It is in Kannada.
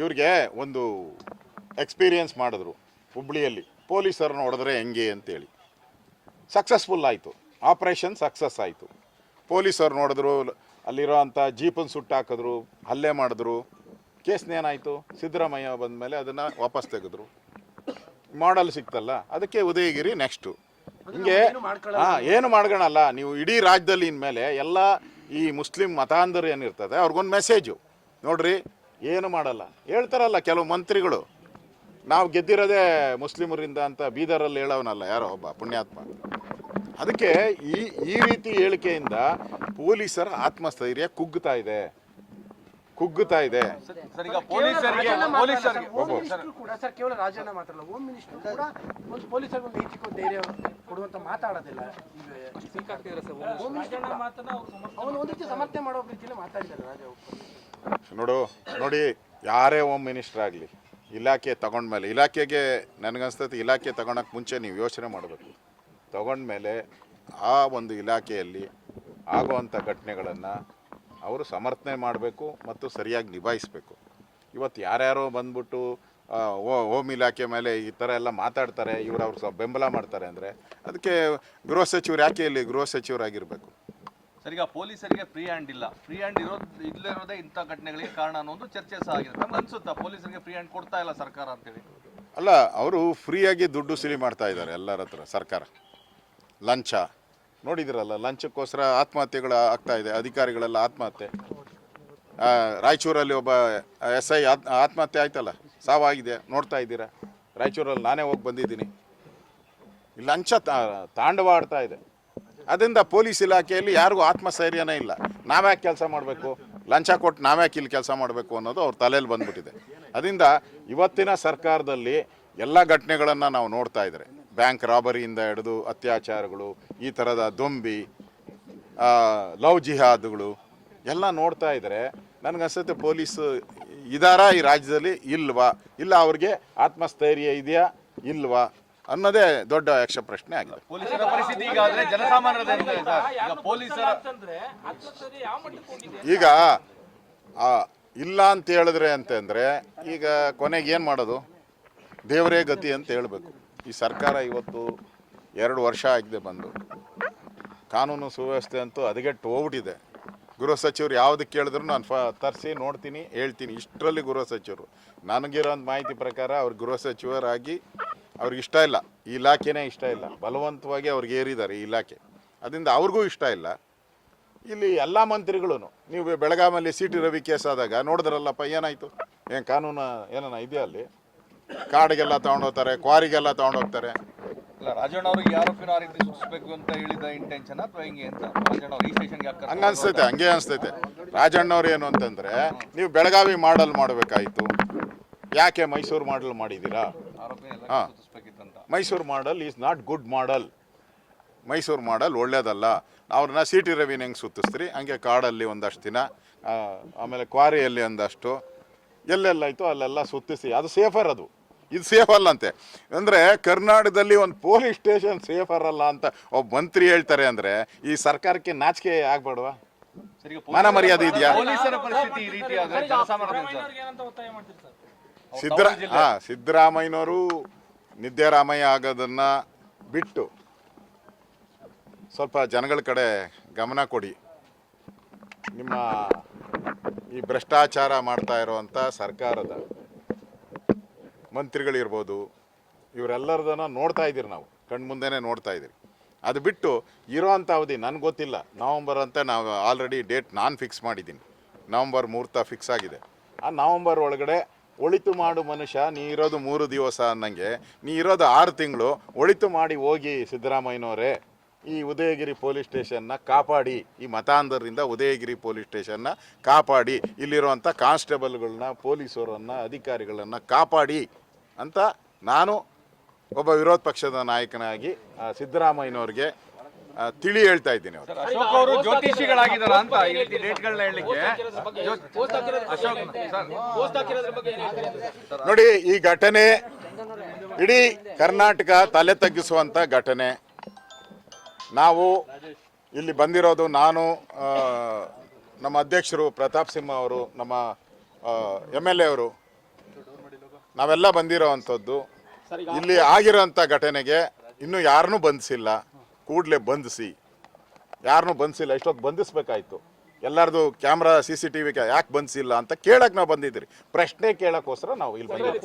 ಇವ್ರಿಗೆ ಒಂದು ಎಕ್ಸ್ಪೀರಿಯನ್ಸ್ ಮಾಡಿದ್ರು ಹುಬ್ಳಿಯಲ್ಲಿ. ಪೊಲೀಸರನ್ನು ಹೊಡೆದ್ರೆ ಹೆಂಗೆ ಅಂತೇಳಿ. ಸಕ್ಸಸ್ಫುಲ್ ಆಯಿತು. ಆಪ್ರೇಷನ್ ಸಕ್ಸಸ್ ಆಯಿತು. ಪೊಲೀಸರು ನೋಡಿದ್ರು ಅಲ್ಲಿರೋ ಅಂಥ ಜೀಪನ್ನು ಸುಟ್ಟಾಕಿದ್ರು ಹಲ್ಲೆ ಮಾಡಿದ್ರು. ಕೇಸ್ನೇನಾಯಿತು ಸಿದ್ದರಾಮಯ್ಯ ಬಂದಮೇಲೆ ಅದನ್ನು ವಾಪಸ್ ತೆಗೆದ್ರು. ಮಾಡಲ್ ಸಿಕ್ತಲ್ಲ ಅದಕ್ಕೆ ಉದಯಗಿರಿ ನೆಕ್ಸ್ಟು ಹಿಂಗೆ ಹಾಂ ಏನು ಮಾಡ್ಕೊಳಲ್ಲ. ನೀವು ಇಡೀ ರಾಜ್ಯದಲ್ಲಿ ಇನ್ಮೇಲೆ ಎಲ್ಲ ಈ ಮುಸ್ಲಿಂ ಮತಾಂಧರು ಏನಿರ್ತದೆ ಅವ್ರಿಗೊಂದು ಮೆಸೇಜು ನೋಡ್ರಿ ಏನು ಮಾಡಲ್ಲ. ಹೇಳ್ತಾರಲ್ಲ ಕೆಲವು ಮಂತ್ರಿಗಳು. ನಾವು ಗೆದ್ದಿರೋದೇ ಮುಸ್ಲಿಮರಿಂದ ಅಂತ ಬೀದರಲ್ಲಿ ಹೇಳೋನಲ್ಲ ಯಾರೋ ಒಬ್ಬ ಪುಣ್ಯಾತ್ಮ. ಅದಕ್ಕೆ ಈ ಈ ರೀತಿ ಹೇಳಿಕೆಯಿಂದ ಪೊಲೀಸರ ಆತ್ಮಸ್ಥೈರ್ಯ ಕುಗ್ಗುತ್ತಾ ಇದೆ. ಕುಗ್ಗುತ್ತಾ ಇದೆ. ಸರ್ ಈಗ ಪೊಲೀಸರಿಗೆ ಪೊಲೀಸರಿಗೆ. ಹೋಮ್ ಮಿನಿಸ್ಟರ್ ಕೂಡ ಸರ್ ಕೇವಲ ರಾಜಣ್ಣ ಮಾತ್ರ ಅಲ್ಲ ಹೋಮ್ ಮಿನಿಸ್ಟರ್ ಕೂಡ ಒಂದು ಪೊಲೀಸರಿಗೆ ಒಂದು ನೈತಿಕ ಧೈರ್ಯ ಕೊಡುವಂತ ಮಾತಾಡೋದಿಲ್ಲ. ಈಗ ಹೋಮ್ ಮಿನಿಸ್ಟರ್ ಅವನು ಒಂದು ರೀತಿ ಸಮರ್ಥನೆ ಮಾಡೋ ರೀತಿಯಲ್ಲಿ ಮಾತಾಡಿದ್ದಾರೆ ರಾಜ ನೋಡು ನೋಡಿ ಯಾರೇ ಹೋಮ್ ಮಿನಿಸ್ಟರ್ ಆಗಲಿ ಇಲಾಖೆ ತಗೊಂಡ್ಮೇಲೆ ಇಲಾಖೆಗೆ ನನಗನ್ಸ್ತೈತಿ ಇಲಾಖೆ ತಗೊಳಕ್ಕೆ ಮುಂಚೆ ನೀವು ಯೋಚನೆ ಮಾಡಬೇಕು. ತಗೊಂಡ್ಮೇಲೆ ಆ ಒಂದು ಇಲಾಖೆಯಲ್ಲಿ ಆಗುವಂಥ ಘಟನೆಗಳನ್ನು ಅವರು ಸಮರ್ಥನೆ ಮಾಡಬೇಕು ಮತ್ತು ಸರಿಯಾಗಿ ನಿಭಾಯಿಸಬೇಕು. ಇವತ್ತು ಯಾರ್ಯಾರೋ ಬಂದ್ಬಿಟ್ಟು ಹೋಮ್ ಇಲಾಖೆ ಮೇಲೆ ಈ ಥರ ಎಲ್ಲ ಮಾತಾಡ್ತಾರೆ ಇವರು ಅವ್ರು ಸ್ವಲ್ಪ ಬೆಂಬಲ ಮಾಡ್ತಾರೆ ಅಂದರೆ ಅದಕ್ಕೆ ಗೃಹ ಸಚಿವರು ಯಾಕೆ ಇಲ್ಲಿ ಗೃಹ ಸಚಿವರಾಗಿರಬೇಕು? ಸರ್ ಈಗ ಪೊಲೀಸರಿಗೆ ಫ್ರೀ ಹ್ಯಾಂಡ್ ಇಲ್ಲ. ಫ್ರೀ ಹ್ಯಾಂಡ್ ಇರೋದು ಇಲ್ಲದಿರೋದೇ ಇಂಥ ಘಟನೆಗಳಿಗೆ ಕಾರಣ ಅನ್ನೋದು ಚರ್ಚೆ ಸಹ ಆಗಿದೆ. ನಮ್ಗೆ ಅನ್ಸುತ್ತಾ ಪೊಲೀಸರಿಗೆ ಫ್ರೀ ಹ್ಯಾಂಡ್ ಕೊಡ್ತಾ ಇಲ್ಲ ಸರ್ಕಾರ ಅಂತೇಳಿ? ಅಲ್ಲ ಅವರು ಫ್ರೀಯಾಗಿ ದುಡ್ಡು ಸಿಲಿ ಮಾಡ್ತಾ ಇದ್ದಾರೆ ಎಲ್ಲರ ಹತ್ರ ಸರ್ಕಾರ. ಲಂಚ. ನೋಡಿದಿರಲ್ಲ, ಲಂಚಕ್ಕೋಸ್ಕರ ಆತ್ಮಹತ್ಯೆಗಳು ಆಗ್ತಾ ಇದೆ, ಅಧಿಕಾರಿಗಳೆಲ್ಲ ಆತ್ಮಹತ್ಯೆ. ರಾಯಚೂರಲ್ಲಿ ಒಬ್ಬ ಎಸ್ ಐ ಆತ್ಮಹತ್ಯೆ ಆಯ್ತಲ್ಲ, ಸಾವಾಗಿದೆ, ನೋಡ್ತಾ ಇದ್ದೀರಾ? ರಾಯಚೂರಲ್ಲಿ ನಾನೇ ಹೋಗಿ ಬಂದಿದ್ದೀನಿ. ಲಂಚ ತಾಂಡವಾಡ್ತಾ ಇದೆ. ಅದರಿಂದ ಪೊಲೀಸ್ ಇಲಾಖೆಯಲ್ಲಿ ಯಾರಿಗೂ ಆತ್ಮಸ್ಥೈರ್ಯನೇ ಇಲ್ಲ. ನಾವ್ಯಾಕೆ ಕೆಲಸ ಮಾಡಬೇಕು? ಲಂಚ ಕೊಟ್ಟು ನಾವ್ಯಾಕೆ ಇಲ್ಲಿ ಕೆಲಸ ಮಾಡಬೇಕು ಅನ್ನೋದು ಅವ್ರ ತಲೆಯಲ್ಲಿ ಬಂದ್ಬಿಟ್ಟಿದೆ. ಅದರಿಂದ ಇವತ್ತಿನ ಸರ್ಕಾರದಲ್ಲಿ ಎಲ್ಲ ಘಟನೆಗಳನ್ನು ನಾವು ನೋಡ್ತಾ ಇದ್ದಾರೆ ಬ್ಯಾಂಕ್ ರಾಬರಿಯಿಂದ ಹಿಡಿದು ಅತ್ಯಾಚಾರಗಳು ಈ ಥರದ ದೊಂಬಿ ಲವ್ ಜಿಹಾದ್ಗಳು ಎಲ್ಲ ನೋಡ್ತಾ ಇದ್ದಾರೆ ನನಗನ್ಸುತ್ತೆ ಪೊಲೀಸ್ ಇದಾರಾ ಈ ರಾಜ್ಯದಲ್ಲಿ ಇಲ್ವಾ? ಇಲ್ಲ ಅವ್ರಿಗೆ ಆತ್ಮಸ್ಥೈರ್ಯ ಇದೆಯಾ? ಇಲ್ವಾ? ಅನ್ನೋದೇ ದೊಡ್ಡ ಯಕ್ಷ ಪ್ರಶ್ನೆ ಆಗಿದೆ ಈಗ ಇಲ್ಲ ಅಂತ ಹೇಳಿದ್ರೆ ಅಂತಂದರೆ ಈಗ ಕೊನೆಗೆ ಏನು ಮಾಡೋದು? ದೇವರೇ ಗತಿ ಅಂತ ಹೇಳಬೇಕು. ಈ ಸರ್ಕಾರ ಇವತ್ತು ಎರಡು ವರ್ಷ ಆಗಿದೆ ಬಂದು. ಕಾನೂನು ಸುವ್ಯವಸ್ಥೆ ಅಂತೂ ಹದಗೆಟ್ಟು ಹೋಗ್ಬಿಟ್ಟಿದೆ. ಗೃಹ ಸಚಿವರು ಯಾವ್ದು ಕೇಳಿದ್ರು ನಾನು ಫ, ತರಿಸಿ ನೋಡ್ತೀನಿ, ಹೇಳ್ತೀನಿ. ಇಷ್ಟರಲ್ಲಿ ಗೃಹ ಸಚಿವರು. ನನಗಿರೋಂಥ ಮಾಹಿತಿ ಪ್ರಕಾರ ಅವ್ರು ಗೃಹ ಸಚಿವರಾಗಿ ಅವ್ರಿಗೆ ಇಷ್ಟ ಇಲ್ಲ. ಈ ಇಲಾಖೆನೇ ಇಷ್ಟ ಇಲ್ಲ. ಬಲವಂತವಾಗಿ ಅವ್ರಿಗೆ ಏರಿದ್ದಾರೆ ಈ ಇಲಾಖೆ. ಅದರಿಂದ ಅವ್ರಿಗೂ ಇಷ್ಟ ಇಲ್ಲ. ಇಲ್ಲಿ ಎಲ್ಲ ಮಂತ್ರಿಗಳು ನೀವು ಬೆಳಗಾಮಲ್ಲಿ ಸಿ ಟಿ ರವಿ ಕೇಸ್ ಆದಾಗ ನೋಡಿದ್ರಲ್ಲಪ್ಪ ಏನಾಯಿತು? ಏನು ಕಾನೂನು ಏನನ ಇದೆಯಾ ಅಲ್ಲಿ? ಕಾಡಿಗೆಲ್ಲ ತಗೊಂಡೋಗ್ತಾರೆ ಕ್ವಾರಿಗೆಲ್ಲ ತಗೊಂಡೋಗ್ತಾರೆ. ಇಲ್ಲ ರಾಜಣ್ಣ ಅವ್ರಿಗೆ ಈ ಆರೋಪಿನ ಆ ರೀತಿ ಸೂಚಿಸಬೇಕು ಅಂತ ಹೇಳಿದ ಇಂಟೆನ್ಷನ್ ಅಥವಾ ಹೆಂಗೆ ಅಂತ? ರಾಜಣ್ಣ ಅವ್ರು ಈ ಸ್ಟೇಷನ್ಗೆ ಯಾಕೆ ಹಂಗೆ ಅನಿಸ್ತೈತೆ ಹಂಗೆ ಅನಿಸ್ತೈತೆ. ರಾಜಣ್ಣವ್ರು ಏನು ಅಂತಂದರೆ ನೀವು ಬೆಳಗಾವಿ ಮಾಡಲ್ ಮಾಡಬೇಕಾಯಿತು. ಯಾಕೆ ಮೈಸೂರು ಮಾಡಲ್ ಮಾಡಿದ್ದೀರಾ? ಹಾಂ. Mysuru model is not good model. Mysuru model ಒಳ್ಳೇದಲ್ಲ. ಅವ್ರನ್ನ ಸಿ ಟಿ ರವಿನ ಹೆಂಗೆ ಸುತ್ತಿಸ್ತೀರಿ ಹಂಗೆ ಕಾಡಲ್ಲಿ ಒಂದಷ್ಟು ದಿನ ಆಮೇಲೆ ಕ್ವಾರಿಯಲ್ಲಿ ಒಂದಷ್ಟು ಎಲ್ಲೆಲ್ಲಾಯ್ತು ಅಲ್ಲೆಲ್ಲ ಸುತ್ತಿಸಿ. ಅದು ಸೇಫರ್ ಅದು. ಇದು ಸೇಫ್ ಅಲ್ಲಂತೆ. ಅಂದರೆ ಕರ್ನಾಟಕದಲ್ಲಿ ಒಂದು ಪೊಲೀಸ್ ಸ್ಟೇಷನ್ ಸೇಫರ್ ಅಲ್ಲ ಅಂತ ಒಬ್ಬ ಮಂತ್ರಿ ಹೇಳ್ತಾರೆ ಅಂದರೆ ಈ ಸರ್ಕಾರಕ್ಕೆ ನಾಚಿಕೆ ಆಗ್ಬೇಡವಾ? ಮಾನ ಮರ್ಯಾದೆ ಇದೆಯಾ? ಸಿದ್ದರಾ ಹಾಂ ಸಿದ್ದರಾಮಯ್ಯನವರು ನಿದ್ದೆರಾಮಯ್ಯ ಆಗೋದನ್ನ ಬಿಟ್ಟು ಸ್ವಲ್ಪ ಜನಗಳ ಕಡೆ ಗಮನ ಕೊಡಿ. ನಿಮ್ಮ ಈ ಭ್ರಷ್ಟಾಚಾರ ಮಾಡ್ತಾ ಇರುವಂಥ ಸರ್ಕಾರದ ಮಂತ್ರಿಗಳಿರ್ಬೋದು, ಇವರೆಲ್ಲರದನ್ನ ನೋಡ್ತಾ ಇದ್ದೀರಿ ನಾವು, ಕಣ್ಮುಂದೆನೇ ನೋಡ್ತಾ ಇದ್ದೀರಿ. ಅದು ಬಿಟ್ಟು ಇರೋವಂಥ ಅವಧಿ ನನಗೆ ಗೊತ್ತಿಲ್ಲ. ನವಂಬರ್ ಅಂತ ನಾವು ಆಲ್ರೆಡಿ ಡೇಟ್ ನಾನು ಫಿಕ್ಸ್ ಮಾಡಿದ್ದೀನಿ. ನವಂಬರ್ ಮುಹೂರ್ತ ಫಿಕ್ಸ್ ಆಗಿದೆ. ಆ ನವಂಬರ್ ಒಳಗಡೆ ಒಳಿತು ಮಾಡು ಮನುಷ್ಯ, ನೀ ಇರೋದು ಮೂರು ದಿವಸ ಅನ್ನಂಗೆ, ನೀ ಇರೋದು ಆರು ತಿಂಗಳು ಒಳಿತು ಮಾಡಿ ಹೋಗಿ ಸಿದ್ದರಾಮಯ್ಯನವರೇ. ಈ ಉದಯಗಿರಿ ಪೊಲೀಸ್ ಸ್ಟೇಷನ್ನ ಕಾಪಾಡಿ ಈ ಮತಾಂಧರಿಂದ ಉದಯಗಿರಿ ಪೊಲೀಸ್ ಸ್ಟೇಷನ್ನ ಕಾಪಾಡಿ ಇಲ್ಲಿರುವಂಥ ಕಾನ್ಸ್ಟೇಬಲ್ಗಳನ್ನ ಪೊಲೀಸರನ್ನು ಅಧಿಕಾರಿಗಳನ್ನು ಕಾಪಾಡಿ ಅಂತ ನಾನು ಒಬ್ಬ ವಿರೋಧ ಪಕ್ಷದ ನಾಯಕನಾಗಿ ಸಿದ್ದರಾಮಯ್ಯನವ್ರಿಗೆ ತಿಳಿ ಹೇಳ್ತಾ ಇದ್ದೀನಿ ಅಶೋಕ್ ಅವರು ಜ್ಯೋತಿಷಿಗಳಾಗಿದ್ದಾರೆ ಅಂತ ಈ ರೀತಿ ಡೇಟ್ಗಳನ್ನ ಹೇಳಲಿಕ್ಕೆ ನೋಡಿ ಈ ಘಟನೆ ಇಡೀ ಕರ್ನಾಟಕ ತಲೆ ತಗ್ಗಿಸುವಂಥ ಘಟನೆ. ನಾವು ಇಲ್ಲಿ ಬಂದಿರೋದು ನಾನು ನಮ್ಮ ಅಧ್ಯಕ್ಷರು ಪ್ರತಾಪ್ ಸಿಂಹ ಅವರು, ನಮ್ಮ ಎಂ ಎಲ್ ಎ ಅವರು. ನಾವೆಲ್ಲ ಬಂದಿರೋ ಅಂಥದ್ದು. ಇಲ್ಲಿ ಆಗಿರೋಂಥ ಘಟನೆಗೆ ಇನ್ನೂ ಯಾರನ್ನೂ ಬಂಧಿಸಿಲ್ಲ. ಕೂಡಲೇ ಬಂಧಿಸಿ. ಯಾರನ್ನೂ ಬಂಧಿಸಿಲ್ಲ. ಇಷ್ಟೊತ್ತು ಬಂಧಿಸ್ಬೇಕಾಯ್ತು. ಎಲ್ಲರದು camera, C C T V ಯಾಕೆ ಬಂಧಿಸಿಲ್ಲ ಅಂತ ಕೇಳಕ್ಕೆ ನಾವು ಬಂದಿದ್ದೀರಿ. ಪ್ರಶ್ನೆ ಕೇಳಕ್ಕೋಸ್ಕರ ನಾವು ಇಲ್ಲಿ ಬಂದಿದ್ದೀವಿ.